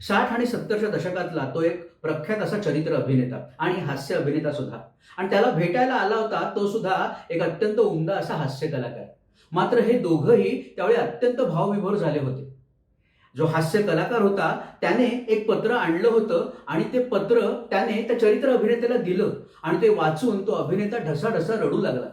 साठ आणि सत्तरच्या दशकातला तो एक प्रख्यात असा चरित्र अभिनेता आणि हास्य अभिनेता सुद्धा. आणि त्याला भेटायला आला होता तो सुद्धा एक अत्यंत उमदा असा हास्य कलाकार. मात्र हे दोघंही त्यावेळी अत्यंत भावविभोर झाले होते. जो हास्य कलाकार होता त्याने एक पत्र आणलं होतं आणि ते पत्र त्याने त्या चरित्र अभिनेत्याला दिलं आणि ते वाचून तो अभिनेता ढसाढसा रडू लागला.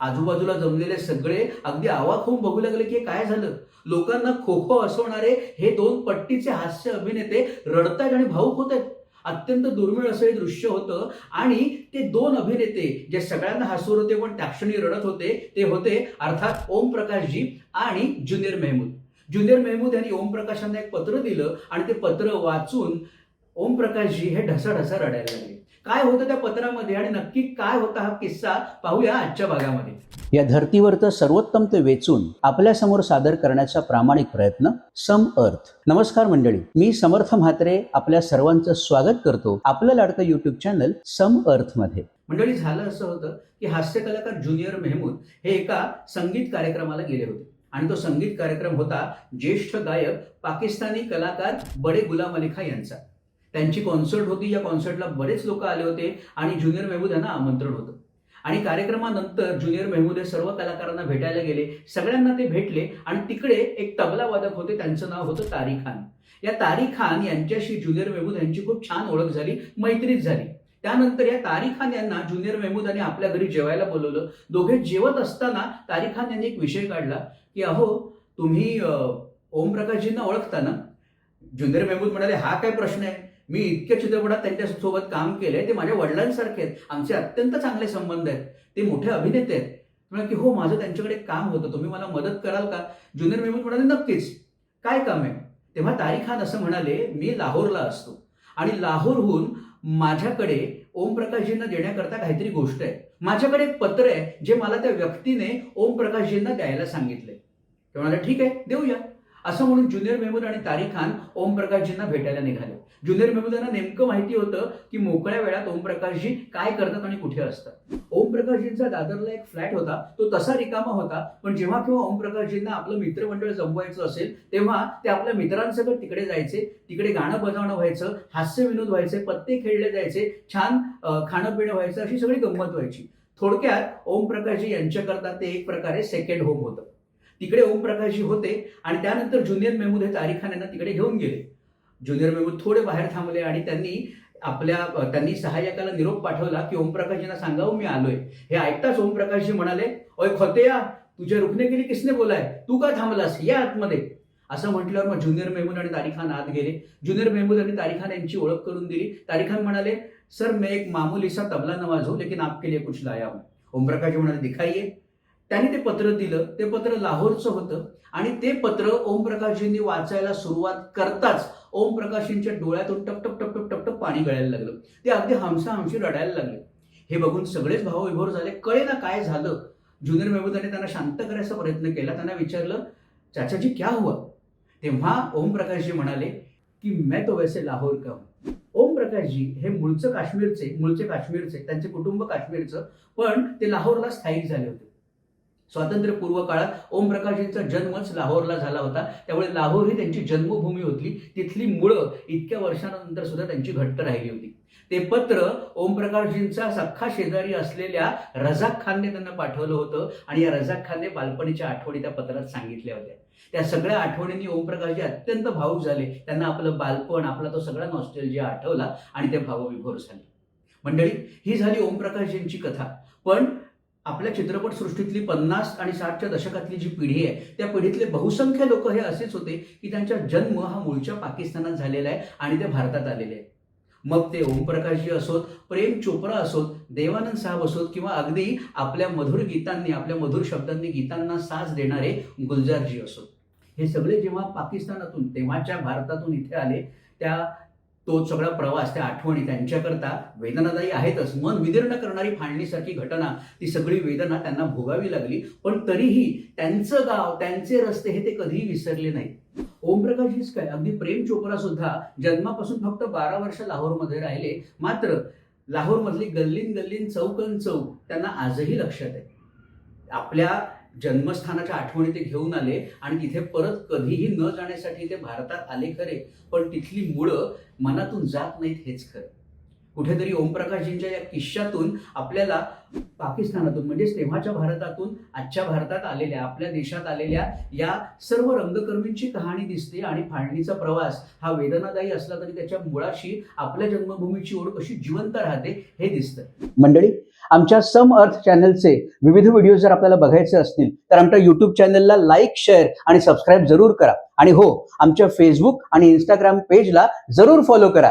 आजूबाजूला जमलेले सगळे अगदी आवाक होऊन बघू लागले की काय झालं? लोकांना खो खो हसवणारे हे दोन पट्टीचे हास्य अभिनेते रडतायत आणि भाऊक होत आहेत अत्यंत दुर्मिळ असं हे दृश्य होतं आणि ते दोन अभिनेते जे सगळ्यांना हसवत होते पण त्या क्षणी रडत होते ते होते अर्थात ओम प्रकाशजी आणि ज्युनियर मेहमूद. ज्युनियर मेहमूद यांनी ओम प्रकाशांना एक पत्र दिलं आणि ते पत्र वाचून ओम प्रकाशजी हे ढसाढसा रडायला लागले. काय होतं त्या पत्रामध्ये आणि नक्की काय होता हा किस्सा पाहूया आजच्या भागामध्ये. या धर्तीवरचं सर्वोत्तम ते वेचून आपल्यासमोर सादर करण्याचा प्रामाणिक प्रयत्न सम अर्थ. नमस्कार मंडळी मी समर्थ म्हात्रे आपल्या सर्वांचं स्वागत करतो आपलं लाडकं युट्यूब चॅनल सम अर्थमध्ये. मंडळी झालं असं होतं की हास्य कलाकार ज्युनियर मेहमूद हे एका संगीत कार्यक्रमाला गेले होते. आणि तो संगीत कार्यक्रम होता ज्येष्ठ गायक पाकिस्तानी कलाकार बडे गुलाम अली खान यांचा. त्यांची कॉन्सर्ट होती या कॉन्सर्टला बरेच लोक आले होते आणि ज्युनियर मेहमूद यांना आमंत्रण होतं. आणि कार्यक्रमानंतर ज्युनियर मेहमूद हे सर्व कलाकारांना भेटायला गेले सगळ्यांना ते भेटले आणि तिकडे एक तबला वादक होते त्यांचं नाव होतं तारी खान. या तारी खान यांच्याशी ज्युनियर मेहमूद यांची खूप छान ओळख झाली मैत्रीच झाली. त्यानंतर या तारी खान यांना ज्युनियर मेहमूद यांनी आपल्या घरी जेवायला बोलवलं. दोघे जेवत असताना तारी खान यांनी एक विषय काढला की अहो तुम्ही ओमप्रकाशजींना ओळखता ना? ज्युनियर मेहमूद म्हणाले हा काय प्रश्न आहे? मी इतक्या चित्रपटात त्यांच्यासोबत काम केलंय ते माझ्या वडिलांसारखे आहेत. आमचे अत्यंत चांगले संबंध आहेत. ते मोठे अभिनेते आहेत. म्हणाले की हो माझं त्यांच्याकडे काम होतं. तुम्ही मला मदत कराल का? ज्युनियर मेहमूद म्हणाले नक्कीच. काय काम आहे? तेव्हा तारी खान असं म्हणाले मी लाहोरला असतो. आणि लाहोरहून माझ्याकडे ओमप्रकाशजींना देण्याकरता काहीतरी गोष्ट आहे. माझ्याकडे एक पत्र आहे जे मला त्या व्यक्तीने ओमप्रकाशजींना द्यायला सांगितलंय. ते म्हणाले ठीक आहे देऊया. असं म्हणून ज्युनियर मेहमूद आणि तारिक खान ओमप्रकाशजींना भेटायला निघाले. ज्युनियर मेहमूदांना नेमकं माहिती होतं की मोकळ्या वेळात ओमप्रकाशजी काय करतात आणि कुठे असतात. ओमप्रकाशजींचा दादरला एक फ्लॅट होता तो तसा रिकामा होता पण जेव्हा किंवा ओमप्रकाशजींना आपलं मित्रमंडळ जमवायचं असेल तेव्हा ते आपल्या मित्रांसकट तिकडे जायचे तिकडे गाणं बजावणं व्हायचं हास्य विनोद व्हायचे पत्ते खेळले जायचे छान खाणं पिणं व्हायचं अशी सगळी गंमत व्हायची. थोडक्यात ओमप्रकाशजी यांच्याकरता ते एक प्रकारे सेकंड होम होतं. तिकडे ओमप्रकाशजी होते आणि त्यानंतर ज्युनियर मेहमूद हे तारीखान यांना तिकडे घेऊन गेले. ज्युनियर मेहमूद थोडे बाहेर थांबले आणि त्यांनी आपल्या त्यांनी सहाय्यकाला निरोप पाठवला की ओमप्रकाशजींना सांगावं मी आलोय. हे ऐकताच ओमप्रकाशजी म्हणाले ओय खोतेया तुझ्या रुखने गेली किसने बोलाय? तू का थांबलास? या आतमध्ये. असं म्हटल्यावर मग ज्युनियर मेहमूद आणि तारीख खान आत गेले. ज्युनियर मेहमूद आणि तारीखान यांची ओळख करून दिली. तारीखान म्हणाले सर मैं एक मामूलीसा तबला नवाज हूं लेकिन आपके लिए कुछ लाया हूं. ओमप्रकाशजी म्हणाले दिखाइए. त्यांनी ते पत्र दिलं ते पत्र लाहोरचं होतं आणि ते पत्र ओमप्रकाशजींनी वाचायला सुरुवात करताच ओमप्रकाशजींच्या डोळ्यातून टप टप टप टप टप टप पाणी गळायला लागलं. ते अगदी हमसा हमशी रडायला लागले. हे बघून सगळेच भावविभोर झाले. कळे ना काय झालं? ज्युनियर मेहबूदाने त्यांना शांत करायचा प्रयत्न केला. त्यांना विचारलं चाचाजी क्या हुआ? तेव्हा ओमप्रकाशजी म्हणाले की मैं तो वैसे लाहोर का हूं. ओम हे मूळचं काश्मीरचे मूळचे काश्मीरचे त्यांचे कुटुंब काश्मीरचं पण ते लाहोरला स्थायिक झाले होते. स्वातंत्र्यपूर्व काळात ओमप्रकाशजींचा जन्मच लाहोरला झाला होता. त्यामुळे लाहोर ही त्यांची जन्मभूमी होती. तिथली मुळं इतक्या वर्षानंतर सुद्धा त्यांची घट्ट राहिली होती. ते पत्र ओमप्रकाशजींचा सख्खा शेजारी असलेल्या रझाक खानने त्यांना पाठवलं होतं आणि या रझाक खानने बालपणीच्या आठवणी त्या पत्रात सांगितल्या होत्या. त्या सगळ्या आठवणींनी ओमप्रकाशजी अत्यंत भावूक झाले. त्यांना आपलं बालपण आपला तो सगळा नॉस्टेलजिया आठवला आणि ते भावविभोर झाले. मंडळी ही झाली ओमप्रकाशजींची कथा. पण आपल्या चित्रपटसृष्टीतली पन्नास आणि साठच्या दशकातली जी पिढी आहे त्या पिढीतले बहुसंख्य लोक हे असेच होते की त्यांचा जन्म हा मूळच्या पाकिस्तानात झालेला आहे आणि ते भारतात आलेले आहे मग ते ओमप्रकाशजी असोत प्रेम चोप्रा असोत देवानंद साहेब असोत किंवा अगदी आपल्या मधुर गीतांनी आपल्या मधुर शब्दांनी गीतांना साज देणारे गुलजारजी असोत. हे सगळे जेव्हा पाकिस्तानातून तेव्हाच्या भारतातून इथे आले त्या तो सगळा प्रवास त्या आठवणी त्यांच्याकरता वेदनादायी आहेतच. मन विदीर्ण करणारी फाळणीसारखी घटना ती सगळी वेदना त्यांना भोगावी लागली. पण तरीही त्यांचं गाव त्यांचे रस्ते हे ते कधीही विसरले नाहीत. ओमप्रकाशजीच काय? अगदी प्रेम चोप्रा सुद्धा जन्मापासून फक्त बारा वर्ष लाहोरमध्ये राहिले. मात्र लाहोरमधली गल्लीन गल्लीन चौकन चौक त्यांना आजही लक्षात आहे. आपल्या जन्मस्थानाच्या आठवणी ते घेऊन आले आणि तिथे परत कधीही न जाण्यासाठी ते भारतात आले खरे. पण तिथली मुळं मनातून जात नाहीत हेच खरं. कुठेतरी ओमप्रकाशजींच्या या किश्शातून आपल्याला पाकिस्तानातून म्हणजेच तेव्हाच्या भारतातून आजच्या भारतात आलेल्या आपल्या देशात आलेल्या या सर्व रंगकर्मींची कहाणी दिसते आणि फाळणीचा प्रवास हा वेदनादायी असला तरी त्याच्या मुळाशी आपल्या जन्मभूमीची ओढ कशी जिवंत राहते हे दिसतं. मंडळी आमच्या सम अर्थ चॅनलचे विविध व्हिडिओ जर आपल्याला बघायचे असतील तर आमच्या युट्यूब चॅनलला लाईक शेअर आणि सबस्क्राईब जरूर करा. आणि हो आमच्या फेसबुक आणि इंस्टाग्राम पेजला जरूर फॉलो करा.